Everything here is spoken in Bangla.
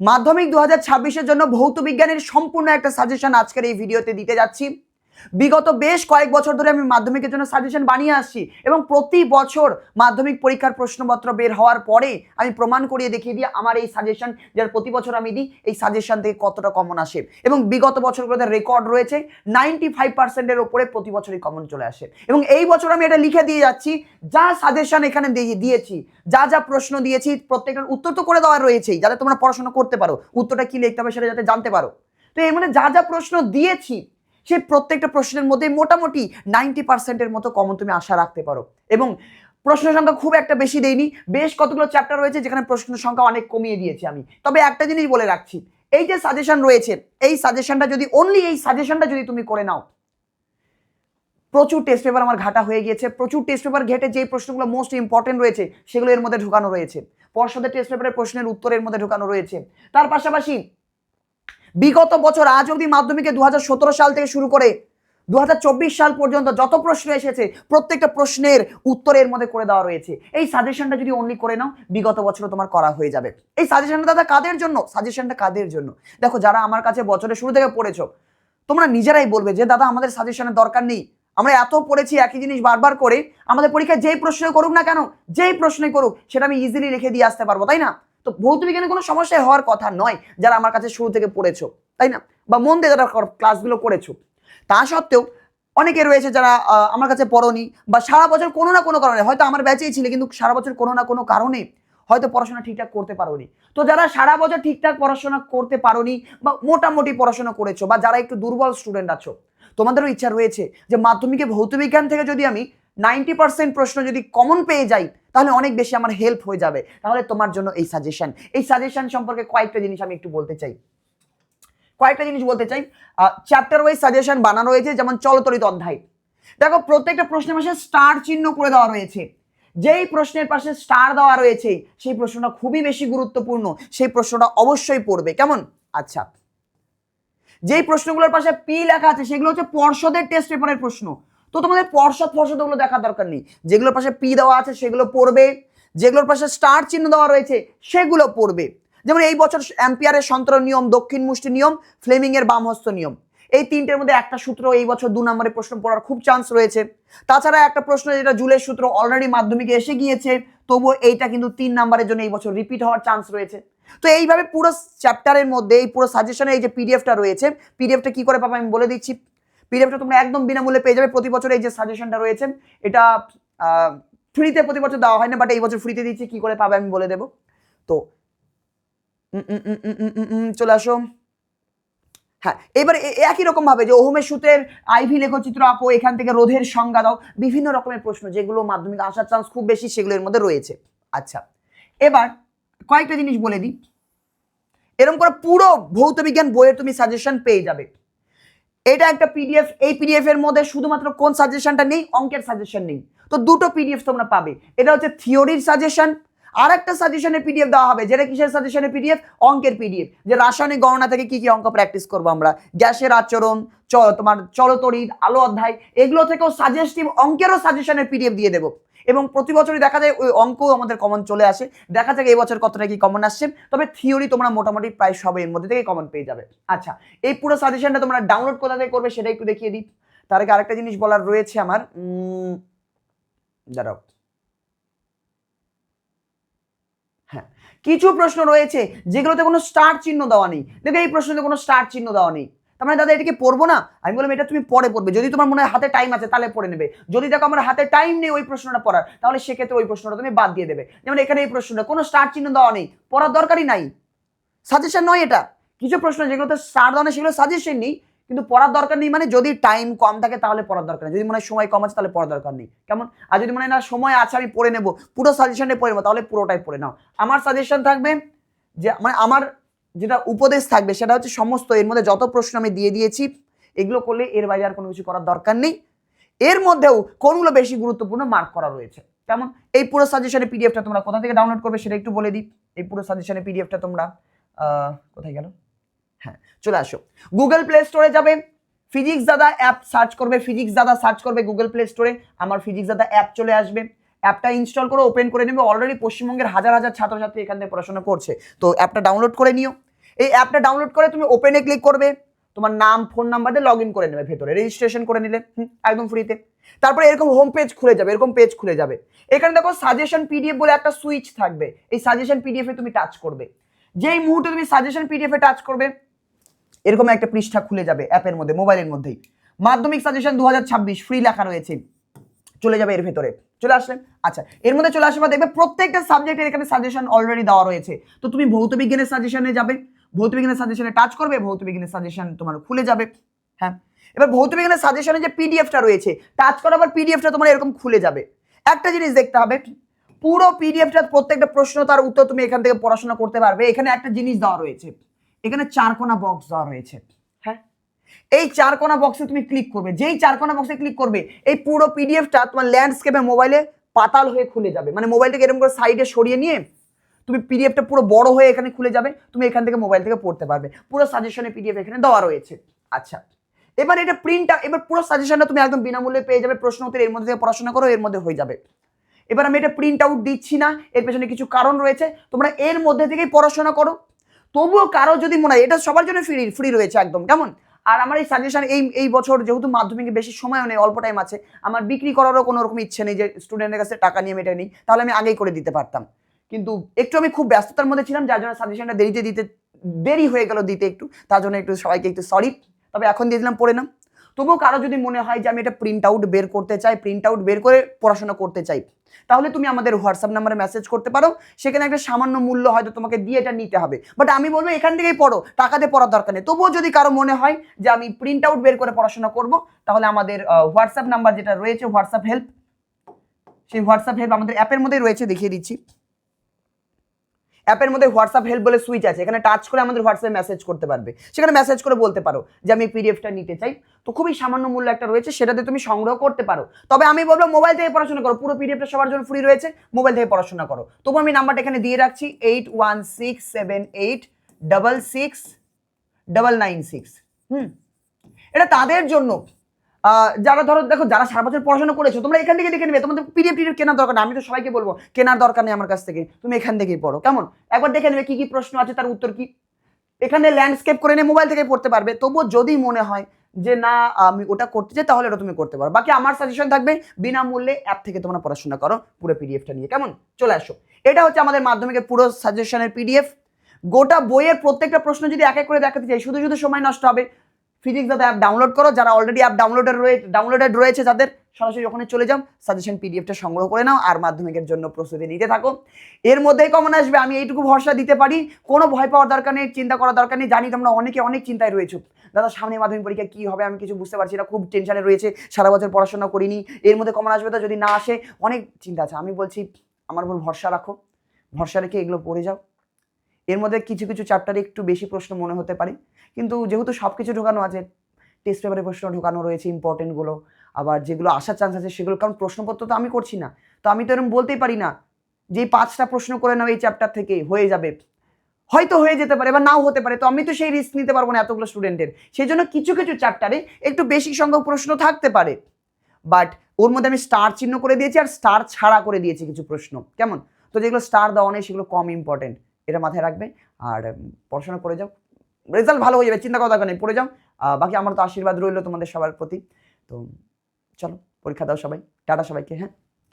মাধ্যমিক দু হাজার জন্য ভৌত বিজ্ঞানের সম্পূর্ণ একটা সাজেশন আজকের এই ভিডিওতে দিতে যাচ্ছি। বিগত বেশ কয়েক বছর ধরে আমি মাধ্যমিকের জন্য সাজেশন বানিয়ে আসছি এবং প্রতি বছর মাধ্যমিক পরীক্ষার প্রশ্নপত্র বের হওয়ার পরে আমি প্রমাণ করিয়ে দেখিয়ে দিই আমার এই সাজেশন যার প্রতি বছর আমি দিই, এই সাজেশন থেকে কতটা কমন আসে। এবং বিগত বছরগুলোতে রেকর্ড রয়েছে নাইনটি ফাইভ পার্সেন্টের ওপরে প্রতি বছরই কমন চলে আসে। এবং এই বছর আমি এটা লিখে দিয়ে যাচ্ছি, যা সাজেশন এখানে দিয়েছি, যা যা প্রশ্ন দিয়েছি, প্রত্যেকটার উত্তর তো করে দেওয়া রয়েছেই, যাতে তোমরা পড়াশোনা করতে পারো, উত্তরটা কি লিখতে হবে সেটা যাতে জানতে পারো। তো এর মধ্যে যা যা প্রশ্ন দিয়েছি সেই প্রত্যেকটা প্রশ্নের মধ্যে মোটামুটি নাইনটি পার্সেন্টের মতো কমন তুমি আশা রাখতে পারো। এবং প্রশ্ন সংখ্যা খুব একটা বেশি দেইনি, বেশ কতগুলো চ্যাপ্টার রয়েছে যেখানে প্রশ্ন সংখ্যা অনেক কমিয়ে দিয়েছি আমি। তবে একটা জিনিস বলে রাখছি, এই যে সাজেশন রয়েছে, এই সাজেশনটা যদি অনলি এই সাজেশনটা যদি তুমি করে নাও, প্রচুর টেস্ট পেপার আমার ঘাটা হয়ে গিয়েছে, প্রচুর টেস্ট পেপার ঘেটে যে প্রশ্নগুলো মোস্ট ইম্পর্টেন্ট রয়েছে, সেগুলো এর মধ্যে ঢুকানো রয়েছে। পর্ষদের টেস্ট পেপারের প্রশ্নের উত্তরের মধ্যে ঢুকানো রয়েছে। তার পাশাপাশি বিগত বছর আজ অবধি মাধ্যমিকে দু হাজার সতেরো সাল থেকে শুরু করে দু হাজার চব্বিশ সাল পর্যন্ত যত প্রশ্ন এসেছে, প্রত্যেকটা প্রশ্নের উত্তরের মধ্যে করে দেওয়া রয়েছে। এই সাজেশনটা যদি অনলি করে নাও, বিগত বছরও তোমার করা হয়ে যাবে। এই সাজেশনটা দাদা কাদের জন্য? সাজেশনটা কাদের জন্য? দেখো, যারা আমার কাছে বছরের শুরু থেকে পড়েছো, তোমরা নিজেরাই বলবে যে, দাদা, আমাদের সাজেশনের দরকার নেই। আমরা এত পড়েছি, একই জিনিস বারবার করে, আমাদের পরীক্ষায় যেই প্রশ্ন করুক না কেন, যেই প্রশ্নই করুক, সেটা আমি ইজিলি লিখে দিয়ে আসতে পারব, তাই না? তো ভৌত বিজ্ঞানে কোনো সমস্যা হওয়ার কথা নয় যারা আমার কাছে শুরু থেকে পড়েছো, তাই না? বা মন দিয়ে যারা ক্লাসগুলো করেছ। তা সত্ত্বেও অনেকে রয়েছে যারা আমার কাছে পড়নি বা সারা বছর কোনো না কোনো কারণে, হয়তো আমার ব্যাচেই ছিলে, কিন্তু সারা বছর কোনো না কোনো কারণে হয়তো পড়াশোনা ঠিকঠাক করতে পারোনি। তো যারা সারা বছর ঠিকঠাক পড়াশোনা করতে পারোনি বা মোটামুটি পড়াশোনা করেছ বা যারা একটু দুর্বল স্টুডেন্ট আছো, তোমাদেরও ইচ্ছা রয়েছে যে মাধ্যমিকে ভৌত বিজ্ঞান থেকে যদি আমি নাইনটি পার্সেন্ট প্রশ্ন যদি কমন পেয়ে যাই, তাহলে অনেক বেশি আমার হেল্প হয়ে যাবে। তাহলে তোমার জন্য এই সাজেশন এই সাজেশন সম্পর্কে কয়েকটা জিনিস আমি একটু বলতে চাই। কয়েকটা জিনিস বলতে চাই। চ্যাপ্টার ওয়াইজ সাজেশন বানানো হয়েছে, যেমন চলতরিত অধ্যায়। দেখো, প্রত্যেকটা প্রশ্নের পাশে স্টার চিহ্ন করে দেওয়া রয়েছে। যেই প্রশ্নের পাশে স্টার দেওয়া রয়েছে, সেই প্রশ্নটা খুবই বেশি গুরুত্বপূর্ণ। সেই প্রশ্নটা অবশ্যই পড়বে। কেমন? আচ্ছা। যেই প্রশ্নগুলোর পাশে পি লেখা আছে, সেগুলো হচ্ছে পর্ষদের টেস্ট পেপারের প্রশ্ন। তো তোমাদের পর্ষদ পর্ষদ ওগুলো দেখার দরকার নেই। যেগুলোর পাশে পি দেওয়া আছে সেগুলো পড়বে, যেগুলোর পাশে স্টার চিহ্ন দেওয়া রয়েছে সেগুলো পড়বে। যেমন এই বছর অ্যাম্পিয়ারের সন্তর নিয়ম, দক্ষিণ মুষ্টি নিয়ম ফ্লেমিং এর বামহস্ত নিয়ম। এই তিনটের মধ্যে একটা সূত্র এই বছর দু নম্বরের প্রশ্ন পড়ার খুব চান্স রয়েছে। তাছাড়া একটা প্রশ্ন যেটা জুলের সূত্র অলরেডি মাধ্যমিকে এসে গিয়েছে, তবুও এইটা কিন্তু তিন নম্বরের জন্য এই বছর রিপিট হওয়ার চান্স রয়েছে। তো এইভাবে পুরো চ্যাপ্টারের মধ্যে, এই পুরো সাজেশনে এই যে পিডিএফটা রয়েছে পিডিএফটা কি করে পাবে আমি বলে দিচ্ছি। পিডিএফটা তোমরা একদম বিনামূল্যে পেয়ে যাবে। প্রতি বছর এই যে সাজেশনটা রয়েছে, এটা ফ্রিতে প্রতি বছর দেওয়া হয় না বাট এই বছর ফ্রিতে দিচ্ছি, কি করে পাবে আমি বলে দেবো। তো চলে আসো। হ্যাঁ এবার একই রকম ভাবে যে ওহমের সূত্রের আইভি লেখচিত্র আঁকো, এখান থেকে রোধের সংজ্ঞা দাও, বিভিন্ন রকমের প্রশ্ন, যেগুলো মাধ্যমিক আসার চান্স খুব বেশি, সেগুলোর মধ্যে রয়েছে। আচ্ছা এবার কয়েকটা জিনিস বলে দিই। এরকম করে পুরো ভৌত বিজ্ঞান বইয়ের তুমি সাজেশন পেয়ে যাবে। এটা একটা পিডিএফ এই পিডিএফ এর মধ্যে শুধুমাত্র কোন সাজেশনটা নেই? অঙ্কের সাজেশন নেই। তো দুটো পিডিএফ তোমরা পাবে। এটা হচ্ছে থিওরির সাজেশন আর একটা সাজেশনের পিডিএফ দেওয়া হবে। যেটা কিসের সাজেশনের পিডিএফ অঙ্কের পিডিএফ যে রাসায়নিক গণনা থেকে কি কি অঙ্ক প্র্যাকটিস করব আমরা? গ্যাসের আচরণ তোমার চলতরিৎ আলো অধ্যায়, এগুলো থেকেও সাজেস্টিভ অঙ্কেরও সাজেশনের পিডিএফ দিয়ে দেবো। এবং প্রতি বছরই দেখা যায় ওই অঙ্কও আমাদের কমন চলে আসে। দেখা যাক এই বছর কতটা কি কমন আসছে। তবে থিওরি তোমরা মোটামুটি প্রায় সবাই এর মধ্যে থেকে কমন পেয়ে যাবে। আচ্ছা এই পুরো সাজেশনটা তোমরা ডাউনলোড কোথা থেকে করবে সেটা একটু দেখিয়ে দিই। তার আগে আরেকটা জিনিস বলার রয়েছে আমার। দাঁড়াও। হ্যাঁ কিছু প্রশ্ন রয়েছে যেগুলোতে কোনো স্টার চিহ্ন দেওয়া নেই। দেখো এই প্রশ্নতে কোনো স্টার চিহ্ন দেওয়া নেই। তার মানে দাদা, এটাকে পড়ব না? আমি বললাম, এটা তুমি পরে পড়বে। যদি তোমার মনে হয় হাতে টাইম আছে, তাহলে পড়ে নেবে। যদি দেখো আমার হাতে টাইম নেই ওই প্রশ্নটা পড়ার, তাহলে সেক্ষেত্রে ওই প্রশ্নটা তুমি বাদ দিয়ে দেবে। যেমন এখানে এই প্রশ্নটা, কোনো স্টার চিহ্ন দেওয়া নেই। পড়ার দরকারই নাই। সাজেশন নয় এটা। কিছু প্রশ্ন, যেগুলোতে স্টার দেওয়া নেই, সেগুলো সাজেশন নেই। কিন্তু পড়ার দরকার নেই মানে যদি টাইম কম থাকে, তাহলে পড়ার দরকার নেই। যদি মনে হয় সময় কম আছে, তাহলে পড়ার দরকার নেই। কেমন? আর যদি মনে হয় না, সময় আছে, আমি পড়ে নেব। পুরো সাজেশনে পড়ে নেব, তাহলে পুরোটাই পড়ে নাও। আমার সাজেশন থাকবে যে মানে আমার যেটা উপদেশ থাকবে সেটা হচ্ছে সমস্ত, এর মধ্যে যত প্রশ্ন আমি দিয়ে দিয়েছি, এগুলো করলে এর বাইরে আর কোনো কিছু করার দরকার নেই। এর মধ্যেও কোনগুলো বেশি গুরুত্বপূর্ণ মার্ক করা রয়েছে। কেমন? এই পুরো সাজেশনের পিডিএফটা তোমরা কোথা থেকে ডাউনলোড করবে সেটা একটু বলে দিই। এই পুরো সাজেশনের পিডিএফটা তোমরা কোথায় গেল? হ্যাঁ চলে আসো। গুগল প্লে স্টোরে যাবে। ফিজিক্স দাদা অ্যাপ সার্চ করবে। ফিজিক্স দাদা সার্চ করবে গুগল প্লে স্টোরে আমার ফিজিক্স দাদা অ্যাপ চলে আসবে। অ্যাপটা ইনস্টল করে ওপেন করে নেবে। অলরেডি পশ্চিমবঙ্গের হাজার হাজার ছাত্রছাত্রী এখান থেকে পড়াশোনা করছে। তো অ্যাপটা ডাউনলোড করে নিও। এই অ্যাপটা ডাউনলোড করে তুমি ওপেনে ক্লিক করবে। তোমার নাম ফোন নাম্বার দিয়ে লগ ইন করে নেবে ভেতরে রেজিস্ট্রেশন করে নিলে একদম ফ্রিতে তারপরে এরকম হোম পেজ খুলে যাবে, এরকম পেজ খুলে যাবে। এখানে দেখো সাজেশন পিডিএফ বলে একটা সুইচ থাকবে। এই সাজেশন পিডিএফ তুমি টাচ করবে। যেই মুহূর্তে তুমি সাজেশন পিডিএফ টাচ করবে, এরকম একটা পৃষ্ঠা খুলে যাবে অ্যাপের মধ্যে মোবাইলের মধ্যেই। মাধ্যমিক সাজেশন দু হাজার ছাব্বিশ ফ্রি লেখা রয়েছে। চলে যাবে এর ভেতরে। চলে আসলেন আচ্ছা এর মধ্যে চলে আসবে দেখবে প্রত্যেকটা সাবজেক্টের এখানে সাজেশন অলরেডি দেওয়া রয়েছে। তো তুমি ভৌত বিজ্ঞানের সাজেশনে যাবে। ভৌত বিজ্ঞানের সাজেশনে টাচ করবে, ভৌত বিজ্ঞানের সাজেশন তোমার খুলে যাবে। হ্যাঁ? এবার ভৌত বিজ্ঞানের সাজেশনে যে পিডিএফটা রয়েছে টাচ করার পিডিএফটা তোমার এরকম খুলে যাবে। একটা জিনিস দেখতে হবে, পুরো পিডিএফটা প্রত্যেকটা প্রশ্ন তার উত্তর তুমি এখান থেকে পড়াশোনা করতে পারবে। এখানে একটা জিনিস দেওয়া রয়েছে, এখানে চারকোনা বক্স দেওয়া রয়েছে। হ্যাঁ? এই চারকোনা বক্সে তুমি ক্লিক করবে, যেই চারকোনা বক্সে ক্লিক করবে, এই পুরো পিডিএফটা তোমার ল্যান্ডস্কেপে মোবাইলে পাতাল হয়ে খুলে যাবে। মানে মোবাইলটাকে এরকম করে সাইডে সরিয়ে নিয়ে তুমি পিডিএফটা পুরো বড় হয়ে এখানে খুলে যাবে, তুমি এখান থেকে মোবাইল থেকে পড়তে পারবে। পুরো সাজেশনে পিডিএফ এখানে দেওয়া রয়েছে। আচ্ছা এবার এটা প্রিন্টটা এবার পুরো সাজেশনটা তুমি একদম বিনামূল্যে পেয়ে যাবে, প্রশ্ন উত্তর এর মধ্যে থেকে পড়াশোনা করো, এর মধ্যে হয়ে যাবে। এবার আমি এটা প্রিন্ট আউট দিচ্ছি না, এর পেছনে কিছু কারণ রয়েছে, তোমরা এর মধ্যে থেকেই পড়াশোনা করো। তবুও কারও যদি মনে হয়, এটা সবার জন্য ফ্রি ফ্রি রয়েছে একদম, কেমন? আর আমার এই সাজেশন এই এই বছর যেহেতু মাধ্যমিকে বেশি সময়ও নেই, অল্প টাইম আছে, আমার বিক্রি করারও কোনো রকম ইচ্ছে নেই যে স্টুডেন্টের কাছে টাকা নিয়ে মেটে নিই, তাহলে আমি আগেই করে দিতে পারতাম। কিন্তু একটু আমি খুব ব্যস্ততার মধ্যে ছিলাম, যার জন্য সাজেশনটা দেরিতে দিতে, দেরি হয়ে গেল দিতে একটু। তার জন্য একটু সবাইকে একটু সরি তবে এখন দিয়ে দিলাম, পড়ে নাও। তবুও কারও যদি মনে হয় যে আমি এটা প্রিন্ট আউট বের করতে চাই প্রিন্ট আউট বের করে পড়াশোনা করতে চাই, তাহলে তুমি আমাদের হোয়াটসঅ্যাপ নাম্বারে মেসেজ করতে পারো। সেখানে একটা সামান্য মূল্য হয়তো তোমাকে দিয়ে এটা নিতে হবে। বাট আমি বলব এখান থেকেই পড়ো, টাকাতে পড়ার দরকার নেই। তবুও যদি কারও মনে হয় যে আমি প্রিন্ট আউট বের করে পড়াশোনা করব, তাহলে আমাদের হোয়াটসঅ্যাপ নাম্বার যেটা রয়েছে হোয়াটসঅ্যাপ হেল্প সেই হোয়াটসঅ্যাপ হেল্প আমাদের অ্যাপের মধ্যেই রয়েছে, দেখিয়ে দিচ্ছি। অ্যাপের মধ্যে হোয়াটসঅ্যাপ হেল্প বলে সুইচ আছে। এখানে টাচ করে আমাদের হোয়াটসঅ্যাপে মেসেজ করতে পারবে। সেখানে মেসেজ করে বলতে পারো যে আমি পিডিএফটা নিতে চাই। তো খুবই সামান্য মূল্য একটা রয়েছে, সেটাতে তুমি সংগ্রহ করতে পারো। তবে আমি বলব মোবাইল থেকে পড়াশোনা করো। পুরো পিডিএফটা সবার জন্য ফ্রি রয়েছে মোবাইল থেকে পড়াশোনা করো। তবু আমি নাম্বারটা এখানে দিয়ে রাখছি eight one six seven eight double six double nine six hmm. এটা তাদের জন্য যারা ধরো, দেখো, যারা সারা বছর পড়াশোনা করেছ, তোমরা এখান থেকে দেখে নেবে, তোমাদের পিডিএফ টিডিএফ কেনার দরকার নেই আমি তো সবাইকে বলব, কেনার দরকার নেই আমার কাছ থেকে, তুমি এখান থেকেই পড়ো, কেমন? একবার দেখে নেবে কি কি প্রশ্ন আছে, তার উত্তর কি? এখানে ল্যান্ডস্কেপ করে নিয়ে মোবাইল থেকে পড়তে পারবে, তবুও যদি মনে হয় যে না, আমি ওটা করতে চাই, তাহলে ওটা তুমি করতে পারো। বাকি আমার সাজেশন থাকবে, বিনামূল্যে অ্যাপ থেকে তোমরা পড়াশোনা করো, পুরো পিডিএফটা নিয়ে, কেমন? চলে আসো। এটা হচ্ছে আমাদের মাধ্যমিকের পুরো সাজেশনের পিডিএফ গোটা বইয়ের প্রত্যেকটা প্রশ্ন যদি এক এক করে দেখাতে চাই, শুধু শুধু সময় নষ্ট হবে। ফিজিক্স দাদা অ্যাপ ডাউনলোড করো, যারা অলরেডি অ্যাপ ডাউনলোডেড রয়েছে ডাউনলোডেড রয়েছে যাদের, সরাসরি ওখানে চলে যাও সাজেশন পিডিএফটা সংগ্রহ করে নাও আর মাধ্যমিকের জন্য প্রস্তুতি নিতে থাকো। এর মধ্যেই কমন আসবে, আমি এইটুকু ভরসা দিতে পারি, কোনো ভয় পাওয়ার দরকার নেই, চিন্তা করার দরকার নেই, জানি তোমরা অনেকে অনেক চিন্তায় রয়েছে। দাদা, সামনে মাধ্যমিক পরীক্ষা কী হবে আমি কিছু বুঝতে পারছি না, খুব টেনশনে রয়েছে, সারা বছর পড়াশোনা করিনি, এর মধ্যে কমন আসবে তো যদি না আসে, অনেক চিন্তা আছে, আমি বলছি, আমার উপর ভরসা রাখো, ভরসা রেখে এগুলো পড়ে যাও। এর মধ্যে কিছু কিছু চ্যাপ্টারে একটু বেশি প্রশ্ন মনে হতে পারে। কিন্তু যেহেতু সব কিছু ঢোকানো আছে টেস্ট পেপারে প্রশ্ন ঢোকানো রয়েছে ইম্পর্টেন্টগুলো আবার যেগুলো আসার চান্স আছে সেগুলো, কারণ প্রশ্নপত্র তো আমি করছি না। তো আমি তো এরকম বলতেই পারি না যে পাঁচটা প্রশ্ন করে নাও এই চ্যাপ্টার থেকে, হয়ে যাবে। হয়তো হয়ে যেতে পারে বা নাও হতে পারে, তো আমি তো সেই রিস্ক নিতে পারব না এতগুলো স্টুডেন্টের সেই জন্য কিছু কিছু চ্যাপ্টারে একটু বেশি সংখ্যক প্রশ্ন থাকতে পারে। বাট ওর মধ্যে আমি স্টার চিহ্ন করে দিয়েছি আর স্টার ছাড়া করে দিয়েছি কিছু প্রশ্ন। কেমন? তো যেগুলো স্টার দেওয়া নেই, সেগুলো কম ইম্পর্টেন্ট এটা মাথায় রাখবে। আর পড়াশোনা করে যাও। রেজাল্ট ভালো হয়ে যাবে, চিন্তা করা দরকার নেই, পড়ে যাও। বাকি আমার তো আশীর্বাদ রইল তোমাদের সবার প্রতি। তো, চলো, পরীক্ষা দাও সবাই। টাটা সবাইকে হ্যাঁ?